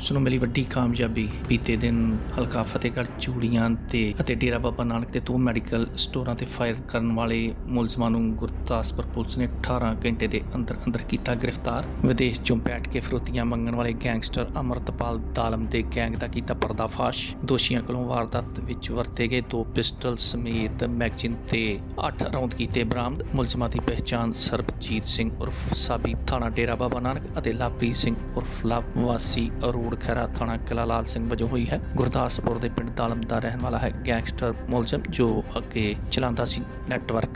ਨੂੰ ਮਿਲੀ ਵੱਡੀ ਕਾਮਯਾਬੀ। ਬੀਤੇ ਦਿਨ ਹਲਕਾ ਫਤਿਹਗੜ੍ਹ, ਚੂੜੀਆਂ ਤੇ ਅਤੇ ਡੇਰਾ ਬਾਬਾ ਨਾਨਕ ਦੇ ਦੋ ਮੈਡੀਕਲ ਸਟੋਰਾਂ ਤੇ ਫਾਇਰ ਕਰਨ ਵਾਲੇ ਮੁਲਜ਼ਮਾਂ ਨੂੰ ਗੁਰਦਾਸਪੁਰ ਪੁਲਿਸ ਨੇ 18 ਘੰਟੇ ਦੇ ਅੰਦਰ ਅੰਦਰ ਕੀਤਾ ਗ੍ਰਿਫਤਾਰ। ਵਿਦੇਸ਼ ਚੋਂ ਬੈਠ ਕੇ ਫਰੋਤੀਆਂ ਮੰਗਣ ਵਾਲੇ ਗੈਂਗਸਟਰ ਅਮਰਤਪਾਲ ਦਾਲਮ ਦੇ ਗੈਂਗ ਦਾ ਕੀਤਾ ਪਰਦਾਫਾਸ਼। ਦੋਸ਼ੀਆਂ ਕੋਲੋਂ ਵਾਰਦਾਤ ਵਿੱਚ ਵਰਤੇ ਗਏ ਦੋ ਪਿਸਟਲ ਸਮੇਤ ਮੈਗਜ਼ੀਨ ਤੇ 8 ਰੌਂਦ ਕੀਤੇ ਬਰਾਮਦ। ਮੁਲਜ਼ਮਾਂ ਦੀ ਪਹਿਚਾਣ ਸਰਬਜੀਤ ਸਿੰਘ ਉਰਫ ਸਾਬੀ, ਥਾਣਾ ਡੇਰਾ ਬਾਬਾ ਨਾਨਕ ਅਤੇ ਲਵਪ੍ਰੀਤ ਸਿੰਘ ਉਰਫ ਲਾਭ ਵਾਸੀ ਅਰੋੜ ਖੈਰਾ ਥਾਣਾ ਕਿਲਾ ਲਾਲ ਸਿੰਘ ਵਜੋਂ ਹੋਈ ਹੈ। ਗੁਰਦਾਸਪੁਰ ਦੇ ਪਿੰਡ ਦਾਲਮ ਦਾ ਰਹਿਣ ਵਾਲਾ ਹੈ ਗੈਂਗਸਟਰ ਮੁਲਜ਼ਮ, ਜੋ ਅੱਗੇ ਚਲਾਉਂਦਾ ਸੀ ਨੈਟਵਰਕ।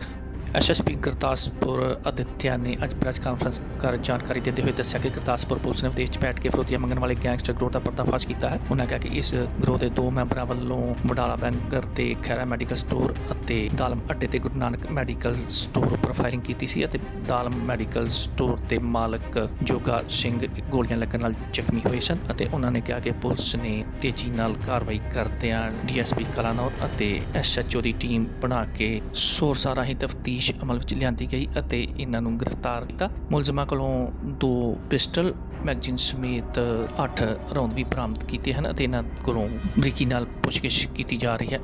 ਐਸਐਸਪੀ ਗੁਰਦਾਸਪੁਰ ਅਦਿੱਤਿਆ ਨੇ ਅੱਜ ਪ੍ਰੈਸ ਕਾਨਫਰੰਸ ਕਰ ਜਾਣਕਾਰੀ ਦਿੰਦੇ ਹੋਏ ਦੱਸਿਆ ਕਿ ਗੁਰਦਾਸਪੁਰ ਪੁਲਿਸ ਨੇ ਵਿਦੇਸ਼ 'ਚ ਬੈਠ ਕੇ ਫਰੋਤੀਆਂ ਮੰਗਣ ਵਾਲੇ ਗੈਂਗਸਟਰ ਗਰੋਹ ਦਾ ਪਰਦਾਫਾਸ਼ ਕੀਤਾ ਹੈ। ਉਹਨਾਂ ਕਿਹਾ ਕਿ ਇਸ ਗਰੋਹ ਦੇ ਦੋ ਮੈਂਬਰਾਂ ਵੱਲੋਂ ਵਡਾਲਾ ਬੈਂਕਰ ਤੇ ਖੈਰਾ ਮੈਡੀਕਲ ਸਟੋਰ ਅਤੇ ਦਾਲਮ ਅੱਡੇ ਤੇ ਗੁਰੂ ਨਾਨਕ ਮੈਡੀਕਲ ਸਟੋਰ ਉੱਪਰ ਫਾਇਰਿੰਗ ਕੀਤੀ ਸੀ ਅਤੇ ਦਾਲਮ ਮੈਡੀਕਲ ਸਟੋਰ ਦੇ ਮਾਲਕ ਜੋਗਾ ਸਿੰਘ ਗੋਲੀਆਂ ਲੱਗਣ ਨਾਲ ਜ਼ਖਮੀ ਹੋਏ ਸਨ ਅਤੇ ਉਹਨਾਂ ਨੇ ਕਿਹਾ ਕਿ ਪੁਲਿਸ ਨੇ ਤੇਜ਼ੀ ਨਾਲ ਕਾਰਵਾਈ ਕਰਦਿਆਂ ਡੀਐਸਪੀ ਕਲਾਨੌਰ ਅਤੇ ਐਸਐਚਓ ਦੀ ਟੀਮ ਬਣਾ ਕੇ ਸੋਰਸਾਂ ਰਾਹੀਂ ਤਫਤੀਸ਼ ਅਮਲ ਵਿੱਚ ਲਿਆਂਦੀ ਗਈ ਅਤੇ ਇਹਨਾਂ ਨੂੰ ਗ੍ਰਿਫਤਾਰ ਕੀਤਾ। ਮੁਲਜ਼ਮਾਂ ਕੋਲੋਂ ਦੋ ਪਿਸਟਲ ਮੈਗਜ਼ੀਨ ਸਮੇਤ 8 ਰੌਂਦ ਵੀ ਬਰਾਮਦ ਕੀਤੇ ਹਨ ਅਤੇ ਇਹਨਾਂ ਕੋਲੋਂ ਬਰੀਕੀ ਨਾਲ ਪੁੱਛਗਿੱਛ ਕੀਤੀ ਜਾ ਰਹੀ ਹੈ।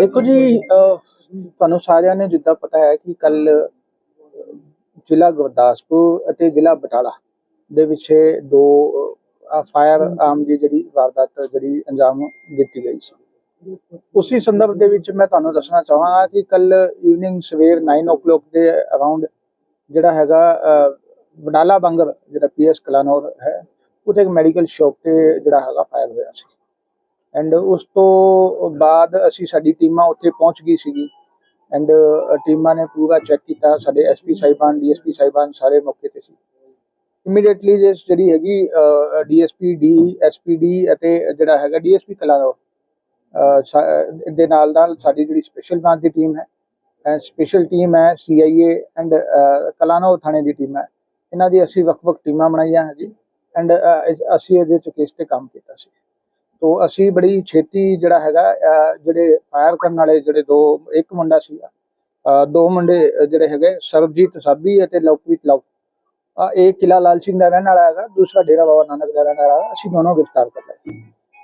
ਦੇਖੋ ਜੀ ਤੁਹਾਨੂੰ ਸਾਰਿਆਂ ਨੇ ਜਿੱਦਾਂ ਪਤਾ ਹੈ ਕਿ ਕੱਲ ਜ਼ਿਲ੍ਹਾ ਗੁਰਦਾਸਪੁਰ ਅਤੇ ਜ਼ਿਲ੍ਹਾ ਬਟਾਲਾ ਦੇ ਵਿੱਚ ਦੋ ਫਾਇਰ ਆਮ ਦੀ ਜਿਹੜੀ ਵਾਰਦਾਤ, ਜਿਹੜੀ ਅੰਜਾਮ ਦਿੱਤੀ ਗਈ ਸੀ। ਉਸੇ ਸੰਦਰਭ ਦੇ ਵਿੱਚ ਮੈਂ ਤੁਹਾਨੂੰ ਦੱਸਣਾ ਚਾਹਾਂਗਾ ਕਿ ਕੱਲ ਈਵਨਿੰਗ ਸਵੇਰ 9:00 ਦੇ ਅਰਾਊਂਡ ਜਿਹੜਾ ਹੈਗਾ ਅਹ, ਬੰਗਰ ਜਿਹੜਾ ਪੀਐਸ ਕਲਾਨੌਰ ਹੈ ਉਹਦੇ ਇੱਕ ਮੈਡੀਕਲ ਸ਼ਾਪ ਤੇ ਜਿਹੜਾ ਹੈਗਾ ਫਾਇਰ ਹੋਇਆ ਸੀ। ਐਂਡ ਉਸ ਤੋਂ ਬਾਅਦ ਅਸੀਂ ਸਾਡੀ ਟੀਮਾਂ ਉੱਥੇ ਪਹੁੰਚ ਗਈ ਸੀਗੀ। ਐਂਡ ਟੀਮਾਂ ਨੇ ਪੂਰਾ ਚੈੱਕ ਕੀਤਾ ਸਾਡੇ ਐਸਪੀ ਸਾਹਿਬਾਨ ਡੀਐਸਪੀ ਸਾਹਿਬਾਨ ਸਾਰੇ ਮੌਕੇ ਤੇ ਸੀ। ਇਮੀਡੀਏਟਲੀ ਜੇ ਜਿਹੜੀ ਹੈਗੀ ਡੀਐਸਪੀ ਡੀ ਐਸਪੀਡੀ ਅਤੇ ਜਿਹੜਾ ਹੈਗਾ ਡੀਐਸਪੀ ਕਲਾਨੌਰ ਅਹ, ਸਾ- ਦੇ ਨਾਲ ਨਾਲ ਸਾਡੀ ਜਿਹੜੀ ਸਪੈਸ਼ਲ ਬ੍ਰਾਂਚ ਦੀ ਟੀਮ ਹੈ। ਐਂਡ ਸਪੈਸ਼ਲ ਟੀਮ ਹੈ ਸੀਆਈਏ ਐਂਡ ਕਲਾਨੌਰ ਥਾਣੇ ਦੀ ਟੀਮ ਹੈ। ਇਹਨਾਂ ਦੀ ਅਸੀਂ ਵੱਖ-ਵੱਖ ਟੀਮਾਂ ਬਣਾਈਆਂ ਹੈ ਜੀ। ਐਂਡ ਅਸੀਂ ਇਹਦੇ ਚ ਕੇਸ ਤੇ ਕੰਮ ਕੀਤਾ ਸੀ। ਤੋ ਅਸੀਂ ਬੜੀ ਛੇਤੀ ਜਿਹੜਾ ਹੈਗਾ ਜਿਹੜੇ ਫਾਇਰ ਕਰਨ ਵਾਲੇ ਜਿਹੜੇ ਦੋ, ਇੱਕ ਮੁੰਡਾ ਸੀਗਾ ਦੋ ਮੁੰਡੇ ਜਿਹੜੇ ਹੈਗੇ, ਸਰਬਜੀਤ ਸਾਬੀ ਅਤੇ ਲਵਪ੍ਰੀਤ ਲਵ। ਇਹ ਕਿਲਾ ਲਾਲ ਸਿੰਘ ਦਾ ਰਹਿਣ ਵਾਲਾ ਹੈਗਾ, ਦੂਸਰਾ ਡੇਰਾ ਬਾਬਾ ਨਾਨਕ ਦਾ ਰਹਿਣ ਵਾਲਾ ਹੈਗਾ। ਅਸੀਂ ਦੋਨੋਂ ਗ੍ਰਿਫਤਾਰ ਕਰ ਲਏ।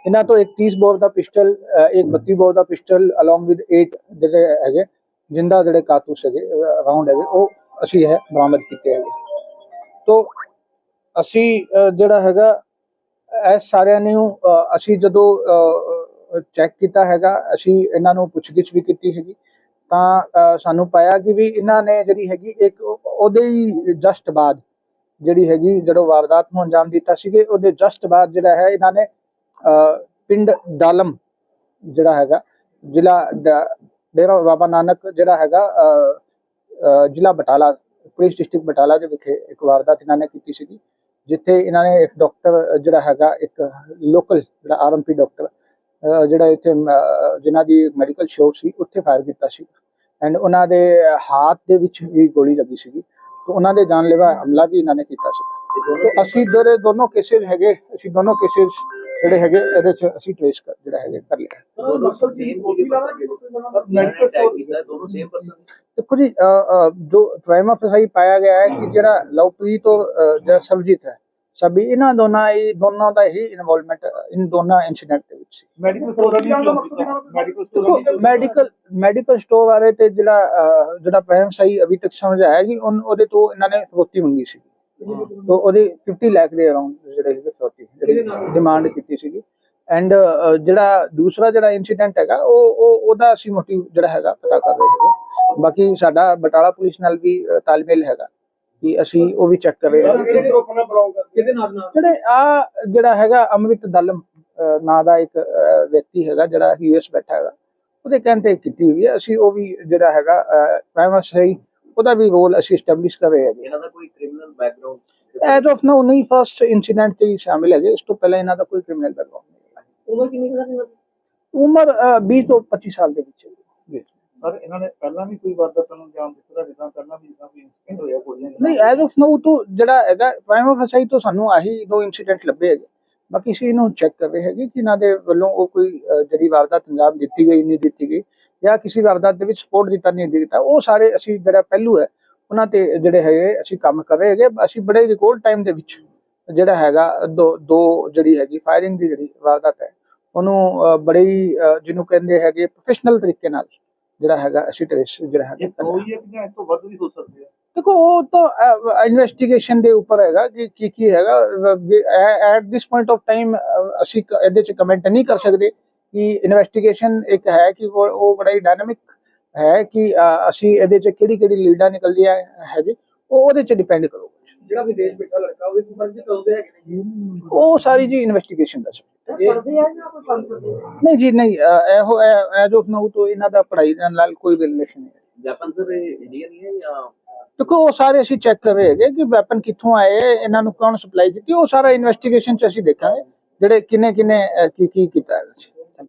ਇਹਨਾਂ ਤੋਂ ਇੱਕ 30 ਬੋਰ ਦਾ ਪਿਸਟਲ ਇੱਕ 32 ਬੋਰ ਦਾ ਪਿਸਟਲ ਅਲੋਂਗ ਵਿਦ 8 ਜਿਹੜੇ ਹੈਗੇ, ਜਿੰਦਾ ਜਿਹੜੇ ਕਾਰਤੂਸ ਹੈਗੇ ਰਾਉਂਡ ਹੈਗੇ, ਉਹ ਅਸੀਂ ਹੈ ਬਰਾਮਦ ਕੀਤੇ ਹੈਗੇ। ਤੋ ਅਸੀਂ ਜਿਹੜਾ ਹੈਗਾ, ਇਹ ਸਾਰਿਆਂ ਨੂੰ ਅਸੀਂ ਜਦੋਂ ਚੈੱਕ ਕੀਤਾ ਹੈਗਾ, ਅਸੀਂ ਇਹਨਾਂ ਨੂੰ ਪੁੱਛਗਿੱਛ ਵੀ ਕੀਤੀ ਹੈਗੀ, ਤਾਂ ਸਾਨੂੰ ਪਾਇਆ ਕਿ ਵੀ ਇਹਨਾਂ ਨੇ ਜਿਹੜੀ ਹੈਗੀ, ਇੱਕ ਉਹਦੇ ਹੀ ਜਸਟ ਬਾਅਦ ਜਿਹੜੀ ਹੈਗੀ, ਜਦੋਂ ਵਾਰਦਾਤ ਨੂੰ ਅੰਜਾਮ ਦਿੱਤਾ ਸੀਗੇ, ਉਹਦੇ ਜਸਟ ਬਾਅਦ ਜਿਹੜਾ ਹੈ, ਇਹਨਾਂ ਨੇ ਪਿੰਡ ਡਾਲਮ ਜਿਹੜਾ ਹੈਗਾ, ਜ਼ਿਲ੍ਹਾ ਡੇਰਾ ਬਾਬਾ ਨਾਨਕ ਜਿਹੜਾ ਹੈਗਾ ਜ਼ਿਲ੍ਹਾ ਬਟਾਲਾ ਪੁਲਿਸ ਡਿਸਟ੍ਰਿਕਟ ਬਟਾਲਾ ਦੇ ਵਿਖੇ ਇੱਕ ਵਾਰਦਾਤ ਇਹਨਾਂ ਨੇ ਕੀਤੀ ਸੀਗੀ, ਜਿੱਥੇ ਇਹਨਾਂ ਨੇ ਇੱਕ ਡਾਕਟਰ ਜਿਹੜਾ ਹੈਗਾ, ਇੱਕ ਲੋਕਲ ਜਿਹੜਾ ਆਰਐਮਪੀ ਡਾਕਟਰ ਜਿਹੜਾ ਇੱਥੇ ਜਿਨ੍ਹਾਂ ਦੀ ਮੈਡੀਕਲ ਸ਼ੋਪ ਸੀ, ਉੱਥੇ ਫਾਇਰ ਕੀਤਾ ਸੀ। ਐਂਡ ਉਹਨਾਂ ਦੇ ਹੱਥ ਦੇ ਵਿੱਚ ਵੀ ਗੋਲੀ ਲੱਗੀ ਸੀਗੀ। ਤੇ ਉਹਨਾਂ ਦੇ ਜਾਨਲੇਵਾ ਹਮਲਾ ਵੀ ਇਹਨਾਂ ਨੇ ਕੀਤਾ ਸੀ ਤੇ ਅਸੀਂ ਜਿਹੜੇ ਦੋਨੋਂ ਕੇਸਿਸ ਹੈਗੇ, ਅਸੀਂ ਦੋਨੋਂ ਕੇਸਿਸ ਜਿਹੜੇ ਹੈਗੇ ਇਹਦੇ ਚ ਅਸੀਂ ਟ੍ਰੇਸ ਕਰ ਜਿਹੜਾ ਹੈਗੇ ਕਰ ਲਿਆ। ਮੈਡੀਕਲ ਸਟੋਰ ਦੋਨੋਂ ਸੇਮ ਪਰਸਨ ਦੇਖੋ ਜੀ ਜੋ ਪ੍ਰਾਈਮਾ ਫਸਾਈ ਪਾਇਆ ਗਿਆ ਹੈ ਕਿ ਜਿਹੜਾ ਲਵਪ੍ਰੀਤ ਤੋਂ ਜਿਹੜਾ ਸਰਬਜੀਤ ਹੈ ਸਭੀ ਇਹਨਾਂ ਦੋਨਾਂ ਹੀ ਦੋਨਾਂ ਦਾ ਹੀ ਇਨਵੋਲਵਮੈਂਟ ਇਨ ਦੋਨਾਂ ਇਨਸੀਡੈਂਟ ਦੇ ਵਿੱਚ। ਮੈਡੀਕਲ ਸਟੋਰ ਦੀ medical store medical medical store ਬਾਰੇ ਤੇ ਜਿਹੜਾ ਜਿਹੜਾ ਪ੍ਰਾਈਮ ਸਹੀ ਅਭੀ ਤੱਕ ਸਮਝ ਆਇਆ ਕਿ ਉਹਦੇ ਤੋਂ ਇਹਨਾਂ ਨੇ ਫਰੋਤੀ ਮੰਗੀ ਸੀ। ਤੋਂ ਉਹਦੀ 50 ਲੱਖ ਦੇ ਅਰਾਊਂਡ ਜਿਹੜੇ ਹੈਗੇ ਫਰੋਤੀ ਜਿਹੜੀ ਡਿਮਾਂਡ ਕੀਤੀ ਸੀਗੀ। ਐਂਡ ਜਿਹੜਾ ਦੂਸਰਾ ਜਿਹੜਾ ਇਨਸੀਡੈਂਟ ਹੈਗਾ ਉਹ ਉਹ ਉਹਦਾ ਅਸੀਂ ਮੋਟਿਵ ਜਿਹੜਾ ਹੈਗਾ ਪਤਾ ਕਰ ਰਹੇ ਹੈਗੇ। ਬਾਕੀ ਸਾਡਾ ਬਟਾਲਾ ਪੁਲਿਸ ਨਾਲ ਵੀ ਤਾਲਮੇਲ ਹੈਗਾ ਕਿ ਅਸੀਂ ਉਹ ਵੀ ਚੈੱਕ ਕਰ। ਰਹੇ ਹਾਂ ਜਿਹੜੇ ਆ ਜਿਹੜਾ ਹੈਗਾ ਅਮਰਿਤ ਦਲਮ ਨਾਂ ਦਾ ਇੱਕ ਵਿਅਕਤੀ ਹੈਗਾ ਜਿਹੜਾ ਯੂਐਸ ਬੈਠਾ ਹੈਗਾ। ਉਹਦੇ ਕਹਿੰਦੇ ਕੀਤੀ ਹੋਈ ਹੈ। ਅਸੀਂ ਉਹ ਵੀ ਜਿਹੜਾ ਹੈਗਾ ਪ੍ਰਾਈਮਸ ਸਹੀ ਉਹਦਾ ਵੀ ਰੋਲ ਅਸੀਂ ਸਟੈਬਲਿਸ਼ ਕਰ ਰਹੇ ਹੈਗੇ। ਇਹਨਾਂ ਦਾ ਕੋਈ criminal background as of now ਨਹੀਂ ਫਸਟ ਇਨਸੀਡੈਂਟ ਤੇ ਹੀ ਸ਼ਾਮਿਲ ਹੈਗੇ। ਇਸ ਤੋਂ ਪਹਿਲਾਂ ਇਹਨਾਂ ਦਾ ਕੋਈ ਕ੍ਰਿਮੀਨਲ ਬੈਕਗ੍ਰਾਉਂਡ ਨਹੀਂ ਹੈ ਉਮਰ ਕਿੰਨੀ ਹੈ ਉਮਰ ਅਹ, 20 ਤੋਂ 25 ਸਾਲ ਦੇ ਵਿੱਚ ਹੈ ਜੀ। ਸਰ ਇਹਨਾਂ ਨੇ ਪਹਿਲਾਂ ਵੀ ਕੋਈ ਵਾਰਦਾਤ ਨੂੰ ਅੰਜਾਮ ਦਿੱਤਾ ਜਿੱਦਾਂ ਪਹਿਲਾਂ ਵੀ ਜਿੱਦਾਂ ਕੋਈ ਇਨਸੀਡੈਂਟ ਹੋਇਆ ਗੋਲੀਆਂ ਦੇ ਨਾਲ। ਨਹੀਂ ਐਜ਼ ਆਫ ਨਾਓ ਤੋਂ ਜਿਹੜਾ ਹੈਗਾ ਪ੍ਰਾਈਮ ਫਸਾਈ ਤੋਂ ਸਾਨੂੰ ਆਹੀ ਦੋ ਇਨਸੀਡੈਂਟ ਲੱਭੇ ਹੈਗੇ। ਬਾਕੀ ਅਸੀਂ ਇਹਨੂੰ ਚੈੱਕ ਕਰ ਰਹੇ ਹੈਗੇ ਕਿ ਇਹਨਾਂ ਦੇ ਵੱਲੋਂ ਉਹ ਕੋਈ ਅਹ, ਜਿਹੜੀ ਵਾਰਦਾਤ ਅੰਜਾਮ ਦਿੱਤੀ ਗਈ ਨਹੀਂ ਦਿੱਤੀ ਗਈ। ਜਾਂ ਕਿਸੇ ਵਾਰਦਾਤ ਦੇ ਵਿੱਚ ਸਪੋਰਟ ਦਿੱਤਾ ਨਹੀਂ ਦਿੱਤਾ ਉਹ ਸਾਰੇ ਅਸੀਂ ਜਿਹੜਾ ਪਹਿਲੂ ਹੈ ਉਹਨਾਂ ਤੇ ਜਿਹੜੇ ਹੈਗੇ ਅਸੀਂ ਕੰਮ ਕਰ ਰਹੇ ਹੈਗੇ ਅਸੀਂ ਬੜੇ ਰਿਕਾਰਡ ਟਾਈਮ ਦੇ ਵਿੱਚ ਜਿਹੜਾ ਹੈਗਾ ਦੋ ਦੋ ਜਿਹੜੀ ਹੈਗੀ ਫਾਇਰਿੰਗ ਦੀ ਜਿਹੜੀ ਵਾਰਦਾਤ ਹੈ ਉਹਨੂੰ ਬੜੀ ਜਿਹਨੂੰ ਕਹਿੰਦੇ ਹੈਗੇ ਪ੍ਰੋਫੈਸ਼ਨਲ ਤਰੀਕੇ ਨਾਲ ਜਿਹੜਾ ਹੈਗਾ ਅਸੀਂ ਟ੍ਰੇਸ ਜਿਹੜਾ ਕਰ ਦੋ ਹਾਂ। ਹੀ ਹੈ ਜਾਂ ਤੋਂ ਵੱਧ ਵੀ ਹੋ ਸਕਦੇ ਆ ਦੇਖੋ ਉਹ ਤਾਂ ਇਨਵੈਸਟੀਗੇਸ਼ਨ ਦੇ ਉੱਪਰ ਹੈਗਾ ਕਿ ਕੀ ਕੀ ਹੈਗਾ at this point of time ਅਸੀਂ ਇਹਦੇ ਚ ਕਮੈਂਟ ਨਹੀਂ ਕਰ ਸਕਦੇ ਕਿ ਇਨਵੈਸਟੀਗੇਸ਼ਨ ਇੱਕ ਹੈ ਕਿ ਉਹ ਉਹ ਬੜਾ ਹੀ ਡਾਇਨਾਮਿਕ ਹੈ ਕਿ ਅਸੀਂ ਇਹਦੇ ਚ ਕਿਹੜੀ ਕਿਹੜੀ ਲੀਡਾਂ ਨਿਕਲਦੀਆਂ ਹੈਗੀ ਉਹ ਉਹਦੇ ਚ ਡਿਪੈਂਡ ਕਰੂਗਾ ਜਿਹੜਾ ਵਿਦੇਸ਼ ਬੈਠਾ ਲੜਕਾ ਉਹਦੇ ਸੰਬੰਧ ਚ ਕਦੋਂ ਦੇ ਹੈਗੇ ਉਹ ਸਾਰੀ ਜੀ ਇਨਵੈਸਟੀਗੇਸ਼ਨ ਦਾ ਸਬਜੈਕਟ ਹੈ। ਨਹੀਂ ਜੀ ਨਹੀਂ ਇਹੋ ਐਜ਼ ਆਫ ਨਾਊ ਤੋਂ ਇਹਨਾਂ ਦਾ ਪੜ੍ਹਾਈ ਦੇ ਨਾਲ ਕੋਈ ਰਿਲੇਸ਼ਨ ਨਹੀਂ ਹੈ। ਵੈਪਨ ਸਰ ਇੰਡੀਅਨ ਹੀ ਹੈ ਜਾਂ ਦੇਖੋ ਉਹ ਸਾਰੇ ਅਸੀਂ ਚੈੱਕ ਕਰ ਰਹੇ ਹੈਗੇ ਕਿ ਵੈਪਨ ਕਿੱਥੋਂ ਆਏ ਹੈ, ਇਹਨਾਂ ਨੂੰ ਕੌਣ ਸਪਲਾਈ ਕੀਤੀ ਉਹ ਸਾਰਾ ਇਨਵੈਸਟੀਗੇਸ਼ਨ ਚ ਅਸੀਂ ਦੇਖਾਂਗੇ ਜਿਹੜੇ ਕਿਨੇ ਕਿਨੇ ਕੀ ਕੀ ਕੀਤਾ ਹੈ।